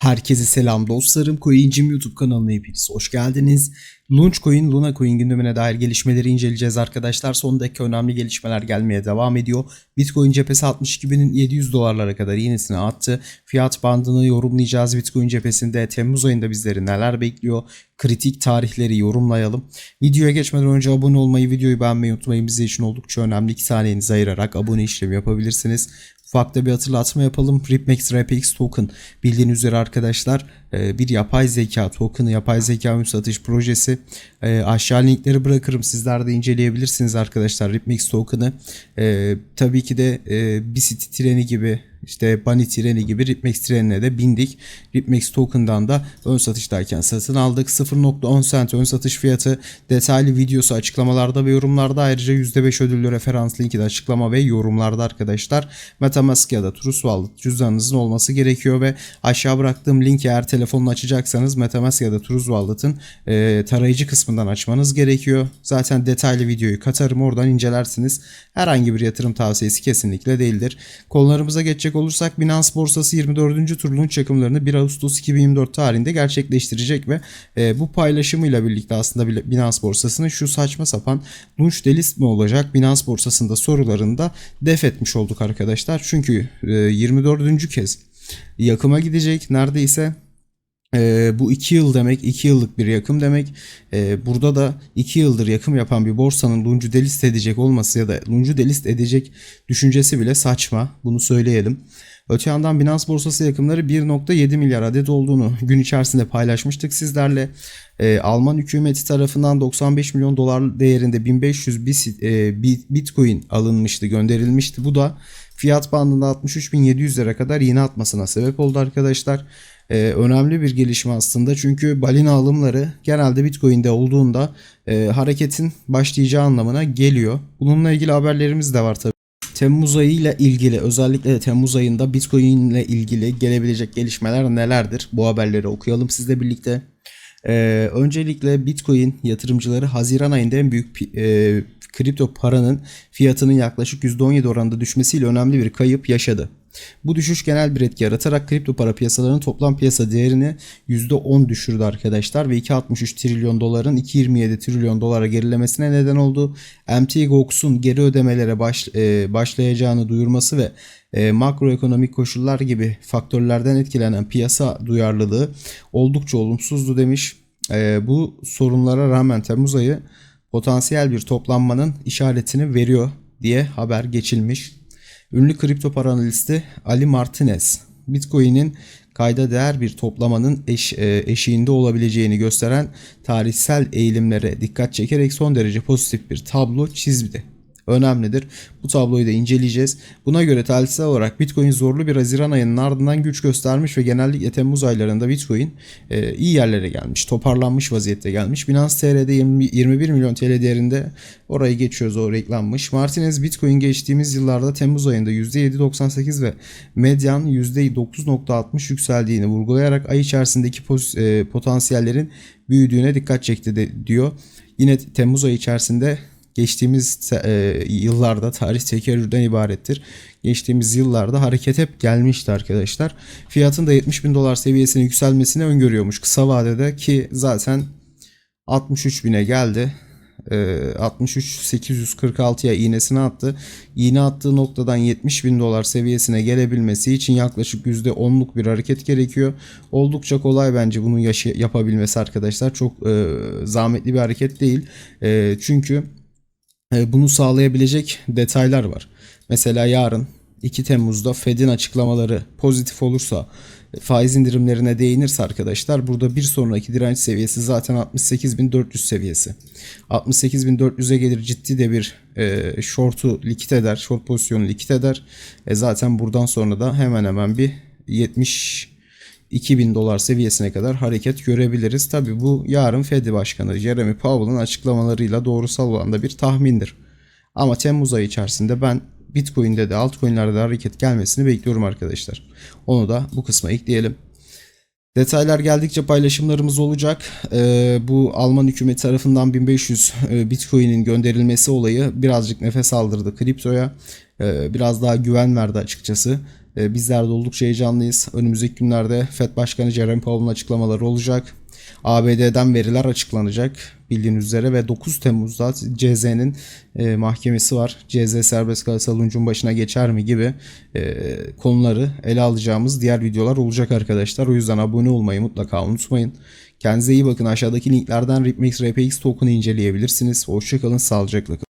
Herkese selam dostlarım. Coincim YouTube kanalına hepiniz hoş geldiniz. Launchcoin, Luna Coin gündemine dair gelişmeleri inceleyeceğiz arkadaşlar. Son dakika önemli gelişmeler gelmeye devam ediyor. Bitcoin cephesi 62.700 dolarlara kadar yenisini attı. Fiyat bandını yorumlayacağız. Bitcoin cephesinde Temmuz ayında bizleri neler bekliyor? Kritik tarihleri yorumlayalım. Videoya geçmeden önce abone olmayı, videoyu beğenmeyi unutmayın. Bizler için oldukça önemli. 2 saniyenizi ayırarak abone işlemi yapabilirsiniz. Ufakta bir hatırlatma yapalım. Ripmax RPX token bildiğiniz üzere arkadaşlar bir yapay zeka token'ı yapay zeka ön satış projesi. E, aşağı linkleri bırakırım. Sizler de inceleyebilirsiniz arkadaşlar Ripmax token'ı. E, tabii ki de bir city treni gibi işte Bunny treni gibi Ripmax trenine de bindik. Ripmax token'dan da ön satıştayken satın aldık. 0.10 cent ön satış fiyatı detaylı videosu açıklamalarda ve yorumlarda ayrıca %5 ödüllü referans linki de açıklama ve yorumlarda arkadaşlar. Metamask ya da True Wallet cüzdanınızın olması gerekiyor ve aşağı bıraktığım linki eğer telefonunu açacaksanız Metamask ya da True Wallet'ın e, tarayıcı kısmından açmanız gerekiyor. Zaten detaylı videoyu katarım oradan incelersiniz. Herhangi bir yatırım tavsiyesi kesinlikle değildir. Konularımıza geçecek olursak Binance borsası 24. tur launch çakımlarını 1 Ağustos 2024 tarihinde gerçekleştirecek ve e, bu paylaşımıyla birlikte aslında Binance borsasının şu saçma sapan launch delist mi olacak Binance borsasında sorularında def etmiş olduk arkadaşlar. Çünkü e, 24. kez yakıma gidecek neredeyse e, bu iki yıl demek, iki yıllık bir yakım demek. E, burada da iki yıldır yakım yapan bir borsanın luncu delist edecek olması ya da luncu delist edecek düşüncesi bile saçma. Bunu söyleyelim. Öte yandan Binance borsası yakımları 1.7 milyar adet olduğunu gün içerisinde paylaşmıştık sizlerle. E, Alman hükümeti tarafından 95 milyon dolar değerinde 1500 e, bitcoin alınmıştı, gönderilmişti. Bu da fiyat bandında 63.700 lira kadar yine atmasına sebep oldu arkadaşlar e, önemli bir gelişme aslında. Çünkü balina alımları genelde Bitcoin'de olduğunda e, hareketin başlayacağı anlamına geliyor. Bununla ilgili haberlerimiz de var tabii. Temmuz ayı ile ilgili özellikle de Temmuz ayında Bitcoin ile ilgili gelebilecek gelişmeler nelerdir? Bu haberleri okuyalım sizle birlikte. Ee, öncelikle Bitcoin yatırımcıları Haziran ayında en büyük e, kripto paranın fiyatının yaklaşık %17 oranında düşmesiyle önemli bir kayıp yaşadı. Bu düşüş genel bir etki yaratarak kripto para piyasalarının toplam piyasa değerini %10 düşürdü arkadaşlar ve 2.63 trilyon doların 2.27 trilyon dolara gerilemesine neden oldu. MT Gox'un geri ödemelere baş, e, başlayacağını duyurması ve e, makroekonomik koşullar gibi faktörlerden etkilenen piyasa duyarlılığı oldukça olumsuzdu demiş. E, bu sorunlara rağmen Temmuz ayı potansiyel bir toplanmanın işaretini veriyor diye haber geçilmiş. Ünlü kripto para analisti Ali Martinez, Bitcoin'in kayda değer bir toplamanın eş, e, eşiğinde olabileceğini gösteren tarihsel eğilimlere dikkat çekerek son derece pozitif bir tablo çizdi önemlidir. Bu tabloyu da inceleyeceğiz. Buna göre tarihsel olarak Bitcoin zorlu bir Haziran ayının ardından güç göstermiş ve genellikle Temmuz aylarında Bitcoin e, iyi yerlere gelmiş. Toparlanmış vaziyette gelmiş. Binance TR'de 20, 21 milyon TL değerinde orayı geçiyoruz o reklammış. Martinez Bitcoin geçtiğimiz yıllarda Temmuz ayında %7.98 ve medyan %9.60 yükseldiğini vurgulayarak ay içerisindeki e, potansiyellerin büyüdüğüne dikkat çekti de, diyor. Yine Temmuz ayı içerisinde geçtiğimiz e, yıllarda tarih tekerrürden ibarettir. Geçtiğimiz yıllarda hareket hep gelmişti arkadaşlar. Fiyatın da 70 bin dolar seviyesine yükselmesini öngörüyormuş kısa vadede ki zaten 63 bine geldi. 63 846'ya iğnesini attı. İğne attığı noktadan 70 bin dolar seviyesine gelebilmesi için yaklaşık %10'luk bir hareket gerekiyor. Oldukça kolay bence bunun yapabilmesi arkadaşlar. Çok e, zahmetli bir hareket değil. E, çünkü e, bunu sağlayabilecek detaylar var. Mesela yarın 2 Temmuz'da Fed'in açıklamaları pozitif olursa e, faiz indirimlerine değinirse arkadaşlar burada bir sonraki direnç seviyesi zaten 68.400 seviyesi. 68.400'e gelir ciddi de bir e, short'u likit eder. Short pozisyonu likit eder. E, zaten buradan sonra da hemen hemen bir 70 2000 dolar seviyesine kadar hareket görebiliriz. Tabi bu yarın Fed Başkanı Jeremy Powell'ın açıklamalarıyla doğrusal olan da bir tahmindir. Ama Temmuz ayı içerisinde ben Bitcoin'de de altcoin'lerde de hareket gelmesini bekliyorum arkadaşlar. Onu da bu kısma ekleyelim. Detaylar geldikçe paylaşımlarımız olacak. Ee, bu Alman hükümeti tarafından 1500 e, Bitcoin'in gönderilmesi olayı birazcık nefes aldırdı kriptoya. Ee, biraz daha güven verdi açıkçası. E, bizler de oldukça heyecanlıyız. Önümüzdeki günlerde FED Başkanı Jerome Powell'ın açıklamaları olacak. ABD'den veriler açıklanacak bildiğiniz üzere ve 9 Temmuz'da CZ'nin e, mahkemesi var. CZ serbest kalırsa Lunch'un başına geçer mi gibi e, konuları ele alacağımız diğer videolar olacak arkadaşlar. O yüzden abone olmayı mutlaka unutmayın. Kendinize iyi bakın. Aşağıdaki linklerden Ripmix RPX token'ı inceleyebilirsiniz. Hoşçakalın, sağlıcakla kalın.